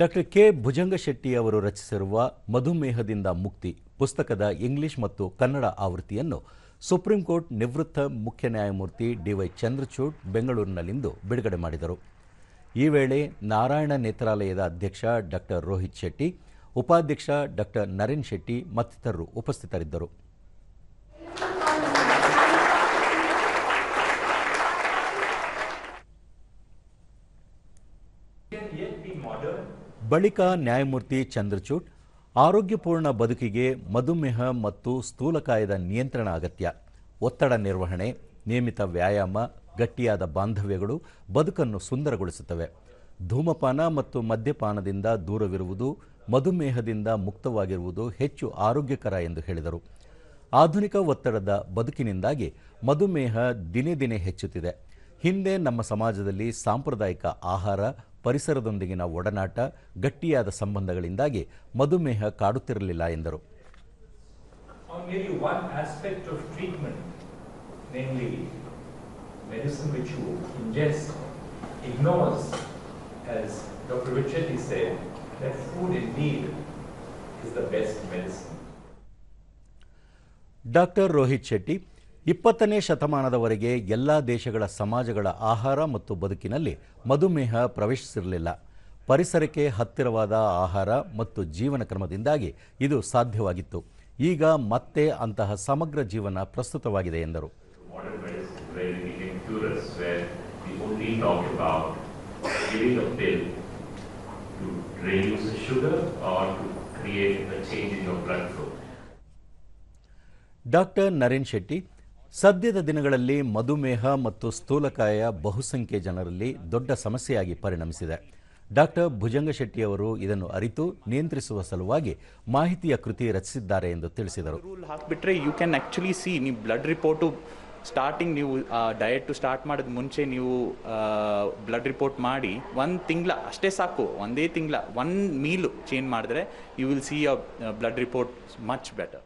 Doctor K. ಭುಜಂಗಶೆಟ್ಟಿ ಅವರು ರಚಿಸಿರುವ ಮಧುಮೇಹದಿಂದ ಮುಕ್ತಿ ಪುಸ್ತಕದ ಇಂಗ್ಲಿಷ್ ಮತ್ತು ಕನ್ನಡ ಆವೃತ್ತಿಯನ್ನು ಸುಪ್ರೀಂ ಕೋರ್ಟ್ ನಿವೃತ್ತ ಮುಖ್ಯ ನ್ಯಾಯಮೂರ್ತಿ ಡಿವೈ ಚಂದ್ರಚೂಡ್ ಬೆಂಗಳೂರಿನಲ್ಲಿಂದು ಬಿಡುಗಡೆ ಮಾಡಿದರು. ಈ ವೇಳೆ ನಾರಾಯಣ ನೇತ್ರಾಲಯದ ಅಧ್ಯಕ್ಷ ಡಾಕ್ಟರ್ ರೋಹಿತ್ ಶೆಟ್ಟಿ, ಉಪಾಧ್ಯಕ್ಷ ಡಾಕ್ಟರ್ ನರೇನ್ ಶೆಟ್ಟಿ ಮತ್ತಿತರರು ಉಪಸ್ಥಿತರಿದ್ದರು. ಬಳಿಕ ನ್ಯಾಯಮೂರ್ತಿ ಚಂದ್ರಚೂಡ್, ಆರೋಗ್ಯಪೂರ್ಣ ಬದುಕಿಗೆ ಮಧುಮೇಹ ಮತ್ತು ಸ್ಥೂಲಕಾಯದ ನಿಯಂತ್ರಣ ಅಗತ್ಯ. ಒತ್ತಡ ನಿರ್ವಹಣೆ, ನಿಯಮಿತ ವ್ಯಾಯಾಮ, ಗಟ್ಟಿಯಾದ ಬಾಂಧವ್ಯಗಳು ಬದುಕನ್ನು ಸುಂದರಗೊಳಿಸುತ್ತವೆ. ಧೂಮಪಾನ ಮತ್ತು ಮದ್ಯಪಾನದಿಂದ ದೂರವಿರುವುದು, ಮಧುಮೇಹದಿಂದ ಮುಕ್ತವಾಗಿರುವುದು ಹೆಚ್ಚು ಆರೋಗ್ಯಕರ ಎಂದು ಹೇಳಿದರು. ಆಧುನಿಕ ಒತ್ತಡದ ಬದುಕಿನಿಂದಾಗಿ ಮಧುಮೇಹ ದಿನೇ ದಿನೇ ಹೆಚ್ಚುತ್ತಿದೆ. ಹಿಂದೆ ನಮ್ಮ ಸಮಾಜದಲ್ಲಿ ಸಾಂಪ್ರದಾಯಿಕ ಆಹಾರ ಪರಿಸರದೊಂದಿಗಿನ ಒಡನಾಟ ಗಟ್ಟಿಯಾದ ಸಂಬಂಧಗಳಿಂದಾಗಿ ಮಧುಮೇಹ ಕಾಡುತ್ತಿರಲಿಲ್ಲ ಎಂದರು. ಡಾಕ್ಟರ್ ರೋಹಿತ್ ಶೆಟ್ಟಿ ಇಪ್ಪತ್ತನೇ ಶತಮಾನದವರೆಗೆ ಎಲ್ಲ ದೇಶಗಳ ಸಮಾಜಗಳ ಆಹಾರ ಮತ್ತು ಬದುಕಿನಲ್ಲಿ ಮಧುಮೇಹ ಪ್ರವೇಶಿಸಿರಲಿಲ್ಲ. ಪರಿಸರಕ್ಕೆ ಹತ್ತಿರವಾದ ಆಹಾರ ಮತ್ತು ಜೀವನ ಕ್ರಮದಿಂದಾಗಿ ಇದು ಸಾಧ್ಯವಾಗಿತ್ತು. ಈಗ ಮತ್ತೆ ಅಂತಹ ಸಮಗ್ರ ಜೀವನ ಪ್ರಸ್ತುತವಾಗಿದೆ ಎಂದರು. ಡಾಕ್ಟರ್ ನರೇನ್ ಶೆಟ್ಟಿ ಸದ್ಯದ ದಿನಗಳಲ್ಲಿ ಮಧುಮೇಹ ಮತ್ತು ಸ್ಥೂಲಕಾಯ ಬಹುಸಂಖ್ಯೆ ಜನರಲ್ಲಿ ದೊಡ್ಡ ಸಮಸ್ಯೆಯಾಗಿ ಪರಿಣಮಿಸಿದೆ. ಡಾಕ್ಟರ್ ಭುಜಂಗಶೆಟ್ಟಿ ಅವರು ಇದನ್ನು ಅರಿತು ನಿಯಂತ್ರಿಸುವ ಸಲುವಾಗಿ ಮಾಹಿತಿಯ ಕೃತಿ ರಚಿಸಿದ್ದಾರೆ ಎಂದು ತಿಳಿಸಿದರು. ರೂಲ್ ಹಾಕಿಬಿಟ್ರೆ ಯು ಕ್ಯಾನ್ ಆ್ಯಕ್ಚುಲಿ ಸಿ ನೀವು ಬ್ಲಡ್ ರಿಪೋರ್ಟು ಸ್ಟಾರ್ಟಿಂಗ್ ನೀವು ಡಯಟು ಸ್ಟಾರ್ಟ್ ಮಾಡಿದ ಮುಂಚೆ ನೀವು ಬ್ಲಡ್ ರಿಪೋರ್ಟ್ ಮಾಡಿ ಒಂದು ತಿಂಗಳ ಅಷ್ಟೇ ಸಾಕು, ಒಂದೇ ತಿಂಗಳ ಒನ್ ಮೀಲು ಚೇಂಜ್ ಮಾಡಿದ್ರೆ you will see a blood report much better